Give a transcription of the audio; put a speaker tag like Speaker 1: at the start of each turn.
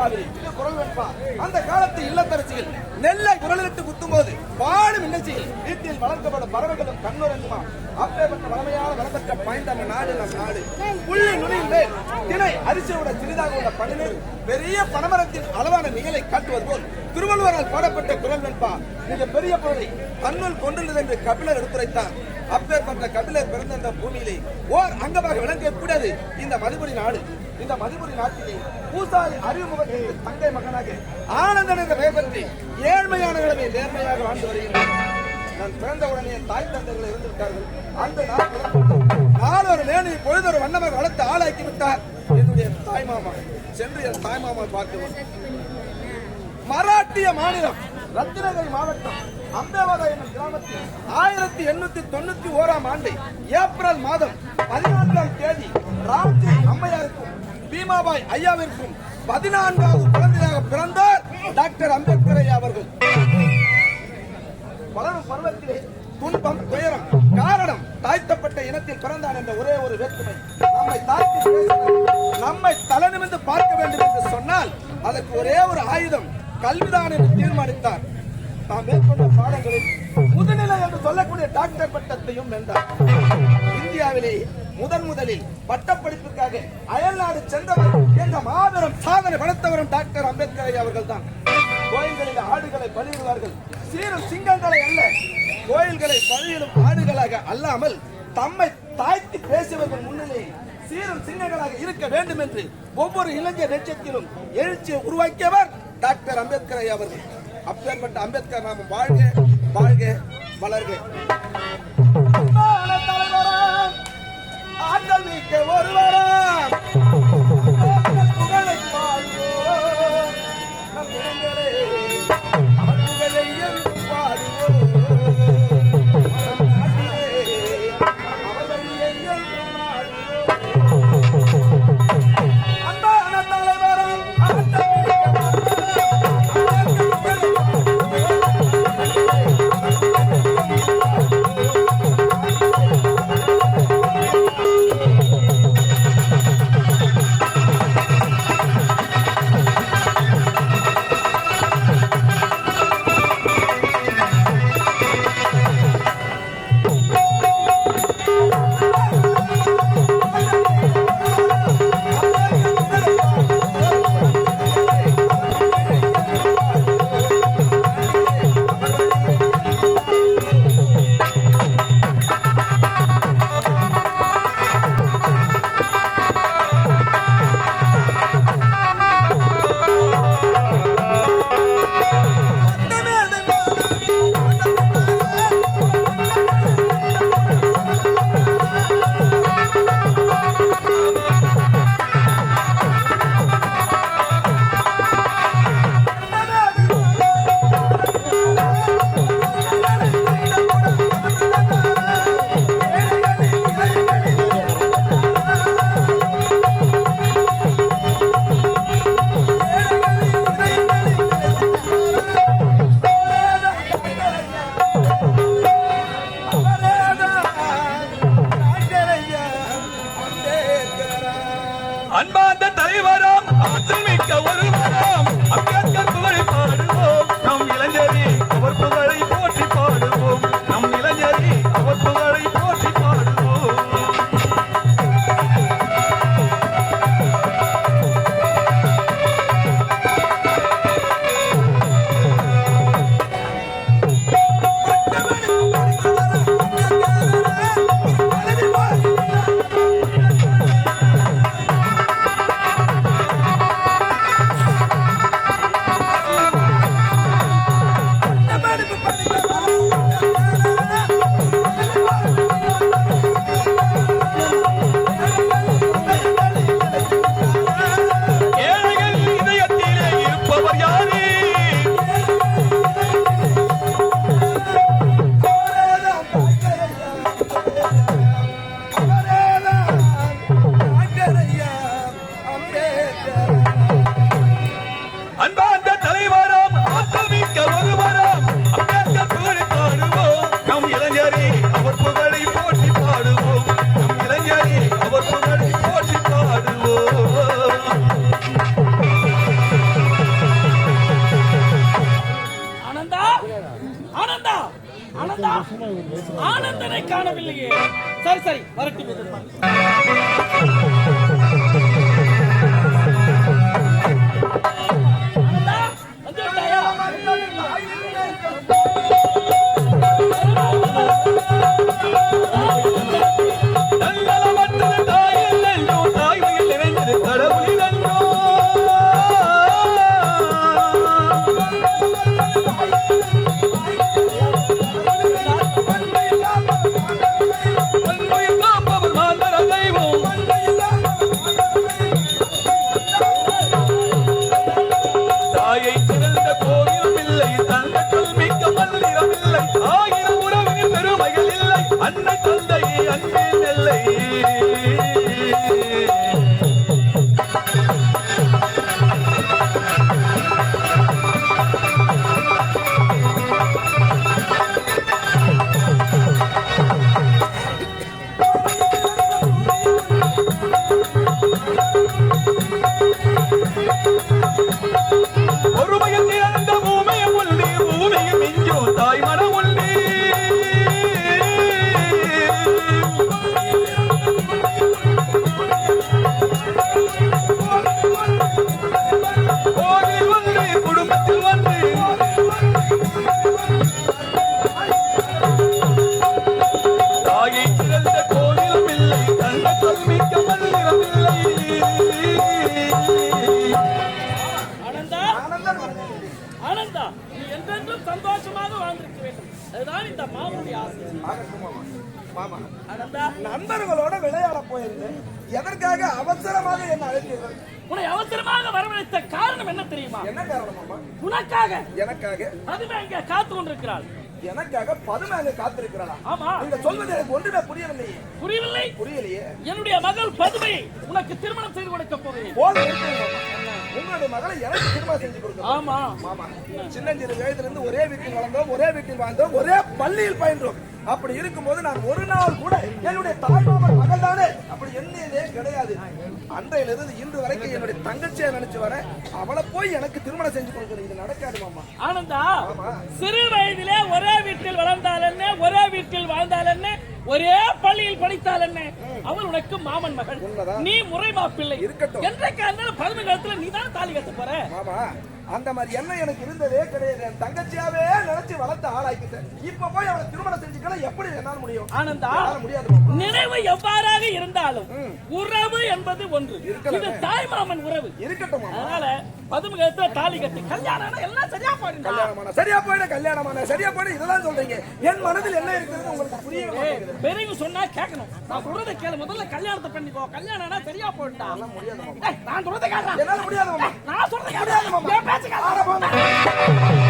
Speaker 1: மாதிரி இது குரல் வெண்பா. அந்த காலத்து இல்லத்தரசிகள் நெல்லை குரலிட்டு குத்தும் போது பாடும் இன்னச்சியில் வீட்டில் வளர்க்கப்படும் பறவைகளும் கண்ணுரங்குமா அப்பேற்பட்ட வளமையான வளர்ப்பற்ற பயந்த நம்ம நாடு நம் நாடு. புள்ளி நுனியில் மேல் திணை அரிசியோட சிறிதாக உள்ள பணிநீர் பெரிய பனமரத்தின் அளவான நிகழை காட்டுவது போல் திருவள்ளுவரால் பாடப்பட்ட குரல் வெண்பா. மிக பெரிய பொருளை தன்னுள் கொண்டுள்ளது என்று கபிலர் எடுத்துரைத்தார். அப்பேற்பட்ட கபிலர் பிறந்த பூமியிலே ஓர் அங்கமாக விளங்கக்கூடாது. இந்த மதுபுரி நாடு. இந்த மதுபுரி நாட்டிலே பூசாரி அறிவுமுகத்திற்கு தங்கை மகனாக ஆனந்தன் என்ற பெயர் ஏழ்மையானவர்களை நேர்மையாக வாழ்ந்து வருகிறார் நான் பிறந்த உடனே என் தாய் தந்தைகள் இருந்திருக்கார்கள் அந்த நாள் முதல் நாளொரு மேனி பொழுதொரு வண்ணமாக வளர்த்து ஆளாக்கி விட்டார் என்னுடைய தாய் மாமா. சென்று என் தாய் மாமா பார்க்கிறோம் மராட்டிய மாநிலம் ரத்தினகிரி மாவட்டம் அம்பேவதா என்னும் கிராமத்தில் ஆயிரத்தி எண்ணூத்தி தொண்ணூத்தி ஓராம் ஆண்டு ஏப்ரல் மாதம் பதினான்காம் தேதி ராம்ஜி அம்மையாருக்கும் பீமாபாய் ஐயாவிற்கும் பதினான்காவது குழந்தையாக பிறந்தார் டாக்டர் அம்பேத்கர் ஐயா அவர்கள். வளரும் பருவத்திலே துன்பம் துயரம் காரணம் தாழ்த்தப்பட்ட இனத்தில் பிறந்தான் என்ற ஒரே ஒரு வேற்றுமை. நம்மை தாழ்த்தி நம்மை தலை நிமிந்து பார்க்க வேண்டும் என்று சொன்னால் அதற்கு ஒரே ஒரு ஆயுதம் கல்விதான் என்று தீர்மானித்தார். நாம் மேற்கொண்ட பாடங்களில் முதுநிலை என்று சொல்லக்கூடிய டாக்டர் பட்டத்தையும் வென்றார். இந்தியாவிலேயே முதன் முதலில் பட்டப்படிப்புக்காக அயல்நாடு சென்றவர் என்ற மாபெரும் சாதனை படைத்தவரும் டாக்டர் அம்பேத்கர் அவர்கள் தான் கோயில்களில் ஆடுகளை பலியிடுவார்கள் சீரும் சிங்கங்களை அல்ல கோயில்களை பலியிடும் ஆடுகளாக அல்லாமல் தம்மை தாய்த்து பேசியவர்கள் முன்னிலையில் சீரும் சிங்கங்களாக இருக்க வேண்டும் என்று ஒவ்வொரு இளைஞர் லட்சத்திலும் எழுச்சியை உருவாக்கியவர் டாக்டர் அம்பேத்கர் அவர்கள். அப்பேற்பட்ட அம்பேத்கர் நாம வாழ்க வாழ்க வளர்க. அன்பான ஆற்றல் மிக்க
Speaker 2: ஒருவரா? சந்தோஷமாக வாழ்ந்திருக்க வேண்டும். அதுதான் இந்த மாமனுடைய ஆசை.
Speaker 1: நண்பர்களோட விளையாட போயிருந்தேன். எதற்காக அவசரமாக என்ன அழைத்தீர்கள்?
Speaker 2: உன்னை அவசரமாக வரவழைத்த காரணம் என்ன தெரியுமா?
Speaker 1: என்ன காரணம்
Speaker 2: உனக்காக
Speaker 1: எனக்காக?
Speaker 2: பதுமை இங்கே காத்து கொண்டிருக்கிறாள்.
Speaker 1: எனக்காக பதுமை அங்க காத்திருக்கிறாளா?
Speaker 2: ஆமா.
Speaker 1: நீங்க சொல்வது எனக்கு ஒன்றுமே புரியவில்லையே.
Speaker 2: புரியவில்லை?
Speaker 1: புரியலையே.
Speaker 2: என்னுடைய மகள் பதுமையை உனக்கு திருமணம் செய்து கொடுக்க போகிறேன்.
Speaker 1: போதும். உங்களுடைய மகளை எனக்கு திருமணம் செஞ்சு கொடுங்க
Speaker 2: ஆமா.
Speaker 1: மாமா சின்னஞ்சிறு வயதிலிருந்து ஒரே வீட்டில் வளர்ந்தோம் ஒரே வீட்டில் வாழ்ந்தோம் ஒரே பள்ளியில் பயின்றோம். அப்படி இருக்கும்போது நான் ஒரு நாள் கூட என்னுடைய தாய்மாமன் மகள் தானே? அப்படி எண்ணெயிலே கிடையாது. அன்றையிலிருந்து இன்று வரைக்கும் என்னுடைய தங்கச்சியை நினைச்சு வரேன். அவளை போய் எனக்கு திருமணம் செஞ்சு கொடுக்குறது இது நடக்காது மாமா.
Speaker 2: ஆனந்தா
Speaker 1: ஆமா.
Speaker 2: சிறு வயதிலே ஒரே வீட்டில் வளர்ந்தால் என்ன? ஒரே வீட்டில் வாழ்ந்தால் என்ன? ஒரே பள்ளியில் படித்தால் என்ன? அவள் உனக்கு மாமன் மகள். நீ முறை மாப்பிள்ளை
Speaker 1: இருக்கட்டும்.
Speaker 2: என்றைக்கு பதுமை காலத்துல நீ தான் தாலி கட்ட போற
Speaker 1: அந்த மாதிரி எண்ணம் எனக்கு இருந்ததே கிடையாது. என் தங்கச்சியாவே நினைச்சு வளர்த்து ஆளாக்கிட்டேன் இப்ப போய் அவளை திருமணம் செஞ்சுக்கலாம் எப்படி என்னால முடியும்?
Speaker 2: ஆனந்தா
Speaker 1: முடியாது
Speaker 2: நினைவு எவ்வாறாக இருந்தாலும் உறவு என்பது ஒன்று. இது தாய் மாமன் உறவு.
Speaker 1: இருக்கட்டும்
Speaker 2: அதனால பதுமை கழுத்துல தாலி கட்டி கல்யாணம் எல்லாம் சரியா
Speaker 1: கல்யாணமான சரியா போயிட கல்யாணமான சரியா போயிட இதெல்லாம் சொல்றீங்க. என் மனதில் என்ன இருக்கிறது உங்களுக்கு மாட்டேங்குது.
Speaker 2: பெரியவங்க சொன்னா கேட்கணும். நான் சொல்றதை கேளு. முதல்ல கல்யாணத்தை பண்ணிக்கோ. கல்யாணம் சரியா போயிட்டா
Speaker 1: முடியாது
Speaker 2: நான் சொல்றதை கேட்கலாம்
Speaker 1: என்னால முடியாது மாமா. பேச்சுக்காரன்